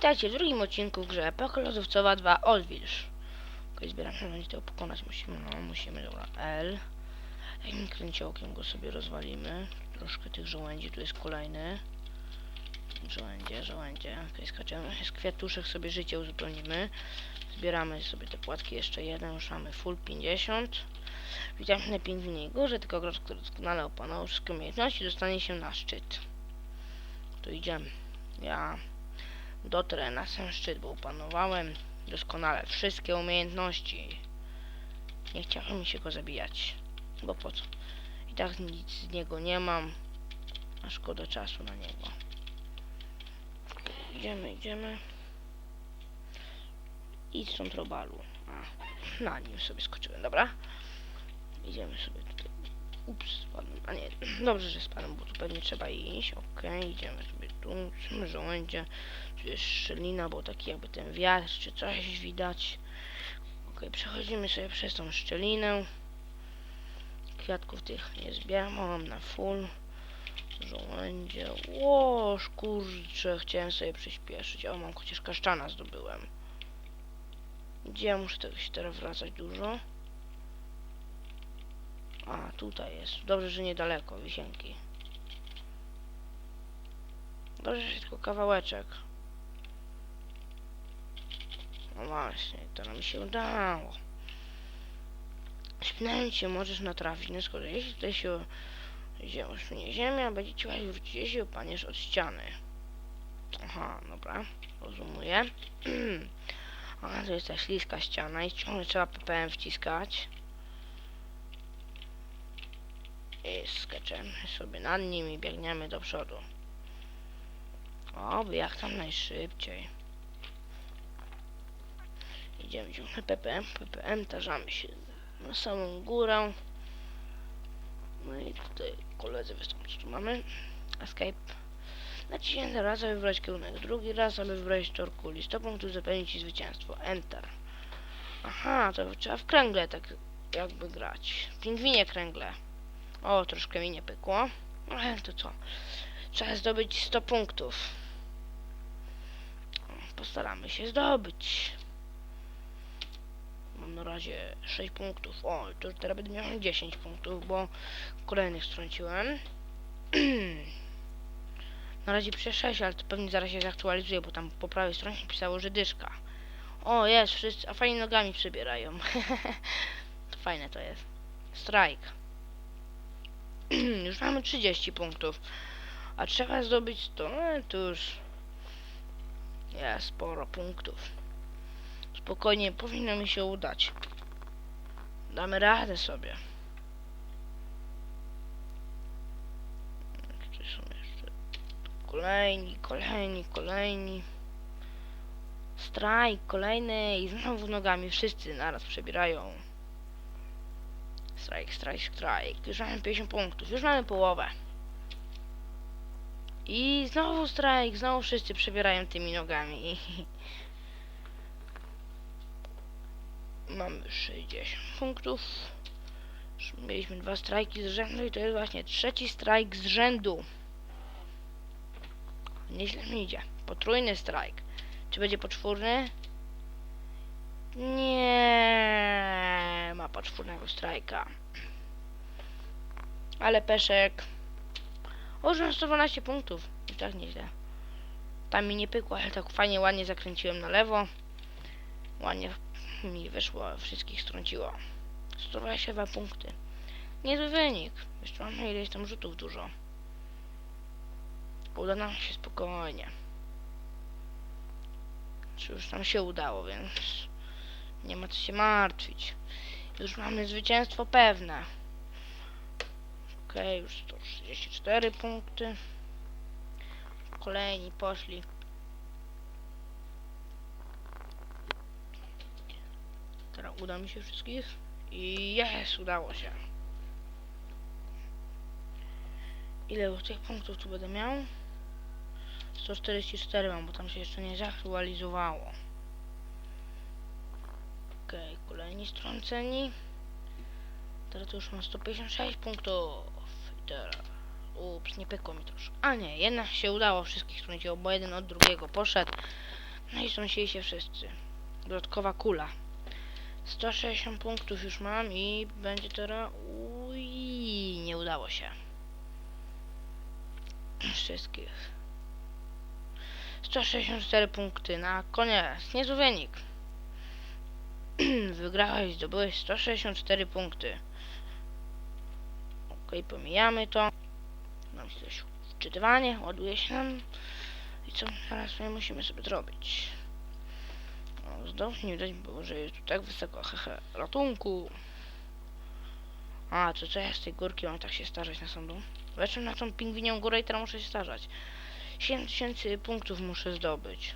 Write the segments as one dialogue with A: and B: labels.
A: Witajcie w drugim odcinku w grze Epoka Lodowcowa 2 Odwilż. Ok, zbieram się, to pokonać. Musimy, no, musimy, dobra, L. Kręciołkiem go sobie rozwalimy. Troszkę tych żołędzi, tu jest kolejny. Żołędzie, żołędzie. Ok, skaczemy. Z kwiatuszek sobie życie uzupełnimy. Zbieramy sobie te płatki, jeszcze jeden, już mamy full 50. Witam na pingwinie górze, tylko gracz, który doskonale opanował wszystkie umiejętności, dostanie się na szczyt. Tu idziemy. Ja dotrę na sam szczyt, bo opanowałem doskonale wszystkie umiejętności. Nie chciałem mi się go zabijać, bo po co? I tak nic z niego nie mam, a szkoda czasu na niego. Idziemy, idziemy. I stąd robalu. A, na nim sobie skoczyłem, dobra? Idziemy sobie tutaj. Ups, spadłem. A nie, dobrze, że spadłem, bo tu pewnie trzeba iść. Okej, idziemy sobie tu. Są żołędzie. Tu jest szczelina, bo taki jakby ten wiatr czy coś widać. Okej, przechodzimy sobie przez tą szczelinę. Kwiatków tych nie zbieram, mam na full. Żołędzie. Łoż, kurczę, chciałem sobie przyspieszyć. O, mam chociaż kaszczana zdobyłem. Gdzie ja muszę się teraz wracać dużo? A, tutaj jest. Dobrze, że niedaleko, wisienki. Dobrze, że tylko kawałeczek. No właśnie, to nam się udało. Śpinając się możesz natrafić na skoro jeśli tutaj się śminie ziemia, będzie ci łatwiej wrócić, jeśli opaniesz od ściany. Aha, dobra, rozumuję. A, to jest ta śliska ściana i ciągle trzeba PPM wciskać. I skaczemy sobie nad nim i biegniemy do przodu. O, jak tam najszybciej. Idziemy ciągle PPM, PPM, tarzamy się na samą górę. No i tutaj koledzy wystąpią, co tu mamy. Escape. Naciśnięty raz, aby wybrać kierunek, drugi raz, aby wybrać tor kuli. 100 punktów zapewni ci zwycięstwo. Enter. Aha, to trzeba w kręgle tak jakby grać. Pingwinie kręgle. O, troszkę mi nie pykło. Ale to co? Trzeba zdobyć 100 punktów. Postaramy się zdobyć. Mam na razie 6 punktów. O, to teraz będę miał 10 punktów, bo kolejnych strąciłem. na razie piszę 6, ale to pewnie zaraz się zaktualizuje, bo tam po prawej stronie pisało, że dyszka. O, jest, wszyscy, a fajnie nogami przybierają. to fajne to jest. Strajk. już mamy 30 punktów. A trzeba zdobyć 100, no to już jest sporo punktów. Spokojnie, powinno mi się udać. Damy radę sobie. Tutaj są jeszcze kolejni, kolejni, kolejni. Strajk, kolejny i znowu nogami wszyscy naraz przebierają. Strajk, strajk, strajk. Już mamy 50 punktów, już mamy połowę. I znowu strajk, znowu wszyscy przebierają tymi nogami. Mamy 60 punktów. Mieliśmy dwa strajki z rzędu i to jest właśnie trzeci strajk z rzędu. Nieźle mi idzie. Potrójny strajk. Czy będzie poczwórny? Nie ma poczwórnego strajka. Ale peszek. O, już mam 112 punktów. I tak nieźle. Tam mi nie pykło, ale tak fajnie, ładnie zakręciłem na lewo. Ładnie mi wyszło, wszystkich strąciło. 122 punkty. Niezły wynik. Jeszcze mamy ileś tam rzutów dużo. Uda nam się spokojnie. Czy już nam się udało, więc nie ma co się martwić. Już mamy zwycięstwo pewne. Okej, już 134 punkty. Kolejni poszli. Teraz uda mi się wszystkich. I jest, udało się. Ile tych punktów tu będę miał? 144 mam, bo tam się jeszcze nie zaktualizowało. Okej, kolejni strąceni. Teraz już mam 156 punktów. Teraz... Ups, nie pykło mi troszkę. A nie, jednak się udało wszystkich strąciło, bo jeden od drugiego poszedł. No i sąsili się wszyscy. Dodatkowa kula. 160 punktów już mam i będzie teraz... Uj, nie udało się. Wszystkich. 164 punkty na koniec. Niezły wynik. Wygrałeś, zdobyłeś 164 punkty. Ok, pomijamy to. Mam coś wczytywanie, ładuje się nam. I co teraz my musimy sobie zrobić? O, znowu nie widać było, że jest tu tak wysoko. Hehe, ratunku. A, to co ja z tej górki mam tak się starzeć na sądu? Weszłem na tą pingwinią górę i teraz muszę się starzać. 7000 punktów muszę zdobyć.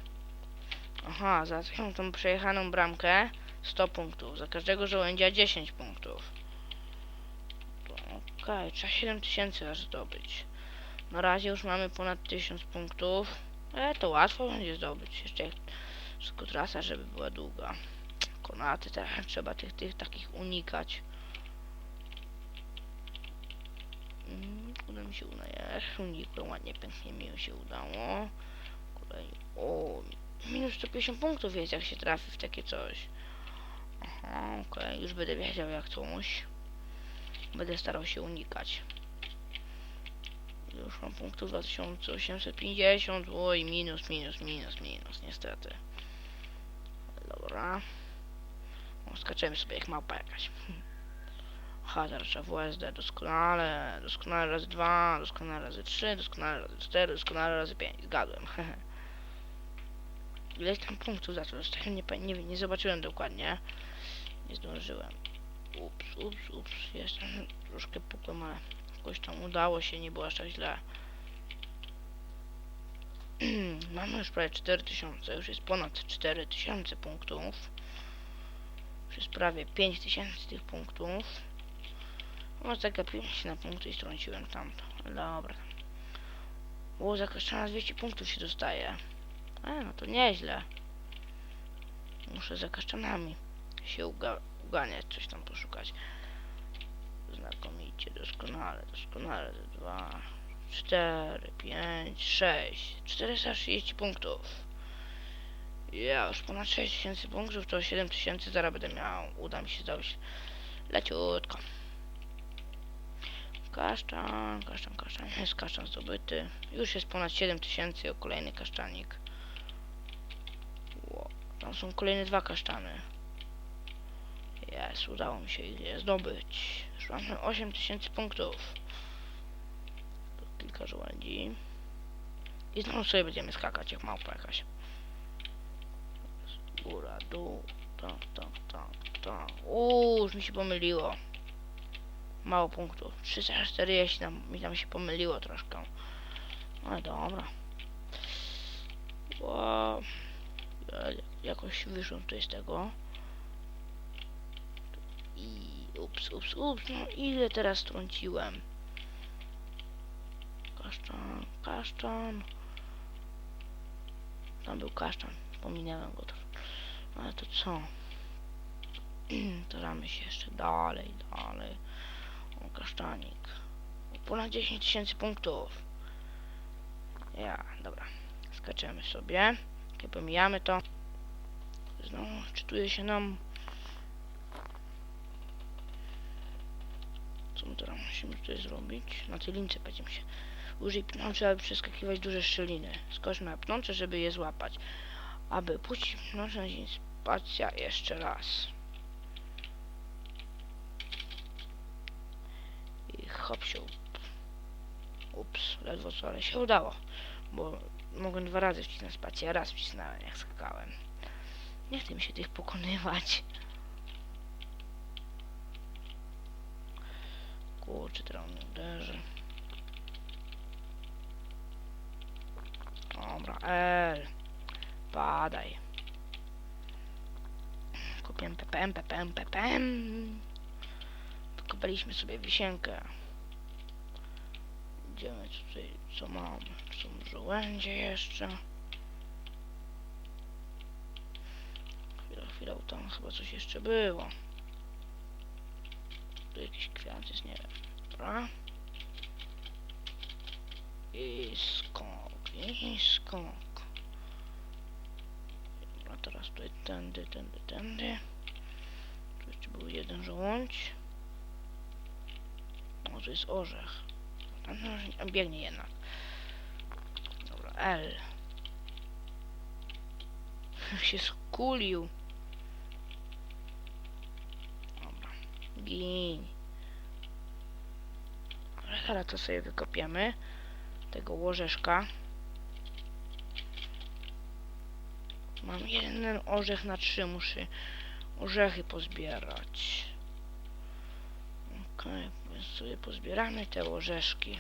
A: Aha, za tą, tą przejechaną bramkę 100 punktów. Za każdego żołędzia 10 punktów. Okej, trzeba 7000 aż zdobyć. Na razie już mamy ponad 1000 punktów. E, to łatwo będzie zdobyć. Jeszcze jak tylko trasa, żeby była długa. Konaty, teraz trzeba tych, tych takich unikać. Mm, uda mi się uda, ja unikłem, ładnie, pięknie mi się udało. Kolej, o, minus 150 punktów jest, jak się trafi w takie coś. Okej, już będę wiedział jak coś. Będę starał się unikać. Już mam punktów 2850, oj, minus, minus, minus, minus, niestety. Dobra. O, skaczemy sobie jak małpa jakaś. Aha, WSD doskonale, doskonale razy 2, doskonale razy 3, doskonale razy 4, doskonale razy 5. Zgadłem. Ileś tam punktów za to nie, nie, nie zobaczyłem dokładnie. Nie zdążyłem. Ups, ups, ups. Jestem troszkę pukłem, ale jakoś tam udało się, nie było aż tak źle. Mamy już prawie 4000, już jest ponad 4000 punktów. Już jest prawie 5000 tych punktów. Może zagapiłem się na punkty i strąciłem tamto. Dobra. Było za każdym raz 200 punktów się dostaje. E, no to nieźle. Muszę za kaszczanami się uga uganiać, coś tam poszukać. Znakomicie, doskonale, doskonale. 2, 4, 5, 6, 430 punktów. Ja już ponad 6000 punktów, to 7000 zaraz będę miał. Uda mi się zdobyć leciutko. Kaszczan, kaszczan, kaszczan, jest kaszczan zdobyty. Już jest ponad 7000 o kolejny kaszczanik. Ło, tam są kolejne dwa kaszczany. Jest, udało mi się je zdobyć. Już mamy 8000 punktów. Kilka żołędzi. I znowu sobie będziemy skakać jak małpa jakaś. Góra, dół, tak, tak, tak, tak. Uuu, już mi się pomyliło. Mało punktów. 340 nam, mi tam się pomyliło troszkę. Ale dobra. Ja Jakoś wyszło tutaj z tego. I ups, ups, ups, no ile teraz strąciłem? Kaszczan, kaszczan. Tam był kaszczan, pominęłem go to. Ale to co? Staramy się jeszcze dalej, dalej. O, kasztanik. Ponad 10 tysięcy punktów. Ja, dobra. Skaczemy sobie. Pomijamy to. Znowu czytuje się nam. Teraz musimy tutaj zrobić? Na tej lince będziemy się. Użyj pnączy, aby przeskakiwać duże szczeliny. Skocz na pnącze, żeby je złapać. Aby puścić naciśnij spacja jeszcze raz. I hop się. Ups, ledwo co, ale się udało. Bo mogłem dwa razy wcisnąć spację, a raz wcisnąłem jak skakałem. Nie chcę mi się tych pokonywać. Kurczę, teraz mnie uderzy. Dobra, L. Padaj. Kupiłem PPM, PPM, PPM. Wykopaliśmy sobie wisienkę. Idziemy tutaj, co mamy? Są żołędzie jeszcze. Chwila, chwila, tam chyba coś jeszcze było. Tu jakiś kwiat jest, nie wiem. Dobra. I skok, i skok. Teraz tutaj tędy, tędy, tędy. Tu jeszcze był jeden żołądź. O, tu jest orzech. Biegnie jednak. Dobra, L. się skulił. Dobra, Ale teraz to sobie wykopiemy. Tego łożeszka. Mam jeden orzech na trzy, muszę orzechy pozbierać. Okej, więc sobie pozbieramy te orzeszki.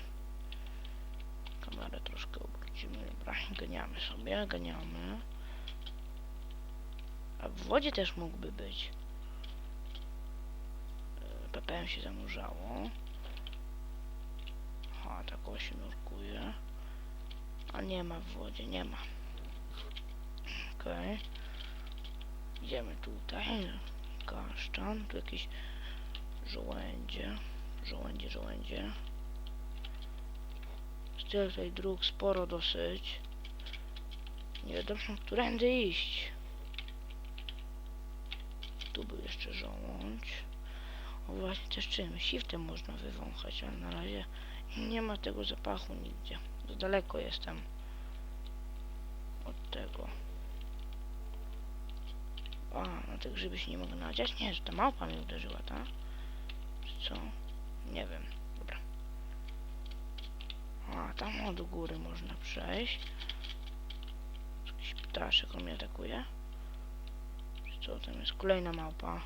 A: Kamerę troszkę obrócimy, dobra, ganiamy sobie, ganiamy. A w wodzie też mógłby być. PPM się zanurzało. Aha, tak się nurkuje. A nie ma w wodzie, nie ma. Okej. Idziemy tutaj. Kasztan. Tu jakieś żołędzie. Żołędzie, żołędzie. Jest tyle tutaj dróg, sporo dosyć. Nie wiadomo, którędy iść. Tu był jeszcze żołądź. Właśnie, też czym? Shiftem można wywąchać, ale na razie nie ma tego zapachu nigdzie. Za daleko jestem od tego. A, no te grzyby się nie mogę nadziać? Nie, że ta małpa mnie uderzyła, tak? Czy co? Nie wiem. Dobra. A, tam od góry można przejść. Jakiś ptaszek on mnie atakuje. Czy co? Tam jest kolejna małpa.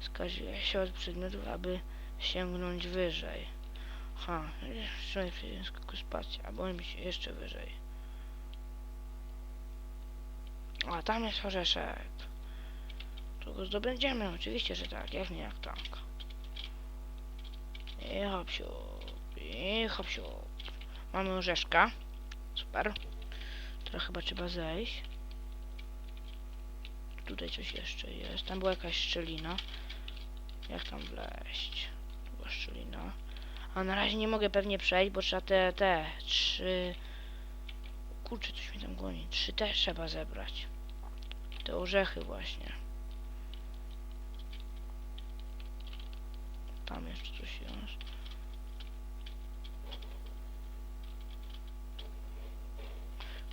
A: Skazuje się od przedmiotów, aby sięgnąć wyżej. Ha, jeszcze przycisku spacja, albo mi się jeszcze wyżej. A tam jest orzeszek. To go zdobędziemy, oczywiście, że tak, jak nie jak tak. I hop i hop. Mamy orzeszka. Super. Teraz chyba trzeba zejść. Tutaj coś jeszcze jest. Tam była jakaś szczelina. Jak tam wleźć? Tu była szczelina. A na razie nie mogę pewnie przejść, bo trzeba te, te, trzy... Kurczę, coś mi tam goni. Trzy też trzeba zebrać. Te orzechy właśnie. Tam jeszcze coś jest.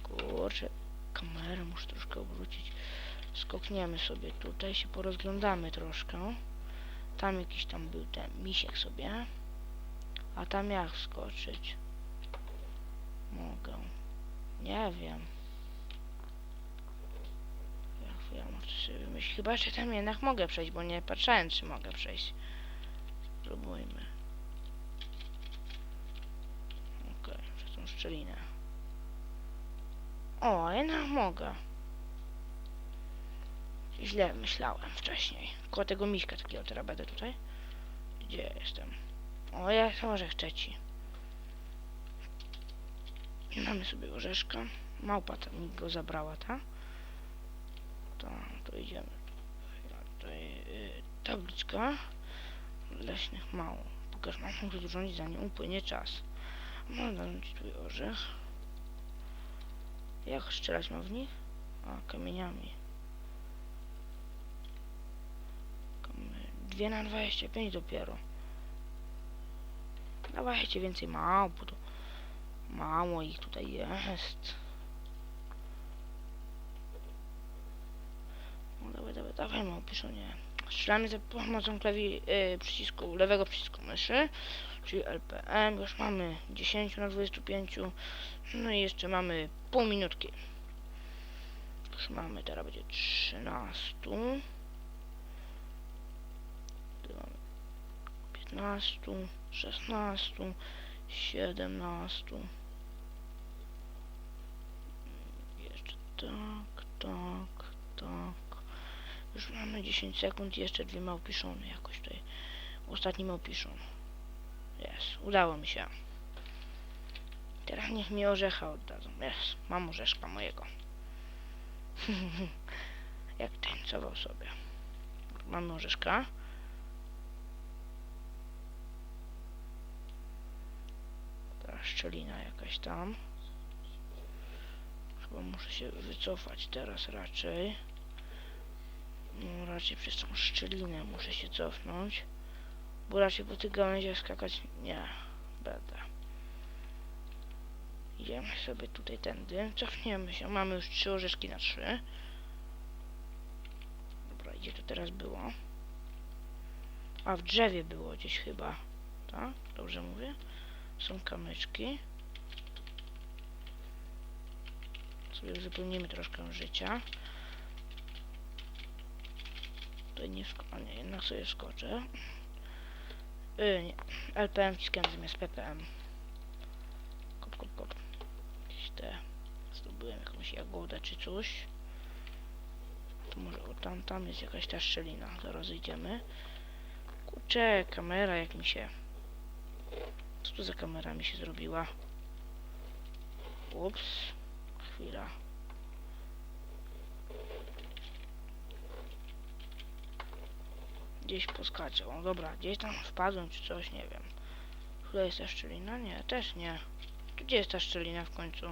A: Kurczę, kamerę muszę troszkę obrócić. Skokniemy sobie tutaj, się porozglądamy troszkę. Tam jakiś tam był ten misiek sobie. A tam jak wskoczyć? Mogę. Nie wiem. Ja muszę sobie wymyślić. Chyba, że tam jednak mogę przejść, bo nie patrzałem, czy mogę przejść. Spróbujmy. Okej, przez tą szczelinę. O, jednak mogę. Źle myślałem wcześniej. Koło tego miśka takiego teraz będę tutaj. Gdzie jestem? O, ja orzech trzeci. I mamy sobie orzeszka. Małpa tam mi go zabrała, ta? To, to idziemy. Tutaj y, tabliczka leśnych mało. Pokaż mam muszę urządzić zanim upłynie czas. Mam dać tu orzech. Jak strzelać mam w nich? A, kamieniami. Kamy... Dwie na 25 dopiero. Dawajcie więcej małp, bo to mało ich tutaj jest. No dawaj, dawaj, dawaj małpiszonie. Strzelamy za pomocą klawi y, przycisku, lewego przycisku myszy, czyli LPM. Już mamy 10 na 25. No i jeszcze mamy pół minutki. Już mamy, teraz będzie 13. Tu mamy 15, 16, 17. Jeszcze tak, tak, tak. Już mamy 10 sekund jeszcze dwie małpiszony jakoś tutaj. Ostatni małpiszon. Jest, udało mi się. Teraz niech mi orzecha oddadzą. Jest, mam orzeszka mojego. Jak tańcował sobie. Mamy orzeszka. Szczelina jakaś tam. Chyba muszę się wycofać teraz raczej. No raczej przez tą szczelinę muszę się cofnąć. Bo raczej po tych gałęziach skakać nie będę. Idziemy sobie tutaj tędy. Cofniemy się. Mamy już trzy orzeszki na trzy. Dobra, gdzie to teraz było? A w drzewie było gdzieś chyba. Tak? Dobrze mówię? Są kamyczki. Sobie uzupełnimy troszkę życia. Tutaj nie a nie, jednak sobie skoczę. Yy, nie. LPM wciskam zamiast PPM. Kop, kop, kop. Jakieś te... Zdobyłem jakąś jagodę czy coś. To może o tam, tam jest jakaś ta szczelina. Zaraz idziemy. Kurczę, kamera jak mi się... Co tu za kamera mi się zrobiła? Ups. Chwila. Gdzieś poskaczał. O, dobra, gdzieś tam wpadłem czy coś, nie wiem. Tutaj jest ta szczelina? Nie, też nie. Tu gdzie jest ta szczelina w końcu?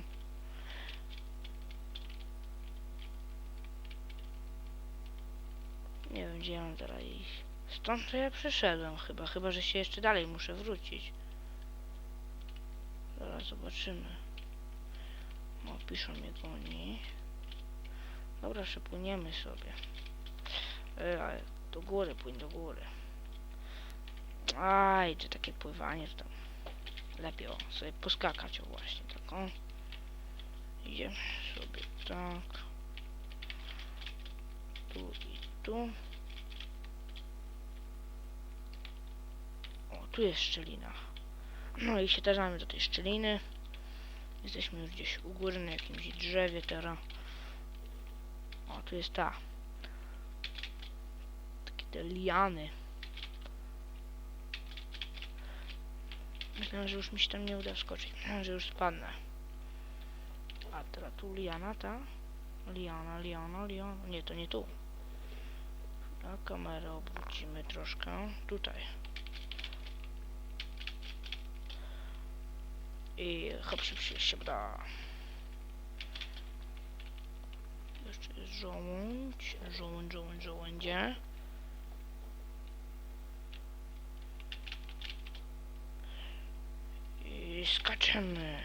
A: Nie wiem, gdzie ja mam teraz iść. Stąd to ja przyszedłem chyba, chyba, że się jeszcze dalej muszę wrócić. Zaraz zobaczymy. O, piszą mnie goni. Dobra, przepłyniemy sobie. E, do góry, płyń do góry. Aj, czy takie pływanie to tam. Lepiej o, sobie poskakać o właśnie taką. Idziemy sobie tak. Tu i tu. O, tu jest szczelina. No i się tarzamy do tej szczeliny. Jesteśmy już gdzieś u góry na jakimś drzewie teraz. O, tu jest ta. Takie te liany. Myślałem, że już mi się tam nie uda wskoczyć. Myślałem, że już spadnę. A teraz tu liana, ta? Liana, liana, liana. Nie, to nie tu. A kamerę obrócimy troszkę. Tutaj. I hop, się, się, da. Jeszcze jest żołądź, żołądź, żołądź, żołędzie. I skaczemy.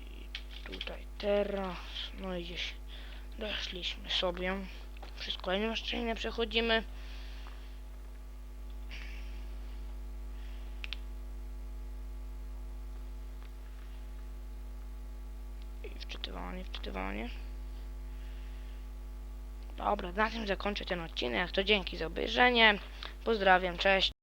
A: I tutaj teraz, no i gdzieś doszliśmy sobie. Przez kolejną szczelinę przechodzimy. I wczytywanie. Dobra, na tym zakończę ten odcinek. To dzięki za obejrzenie. Pozdrawiam, cześć.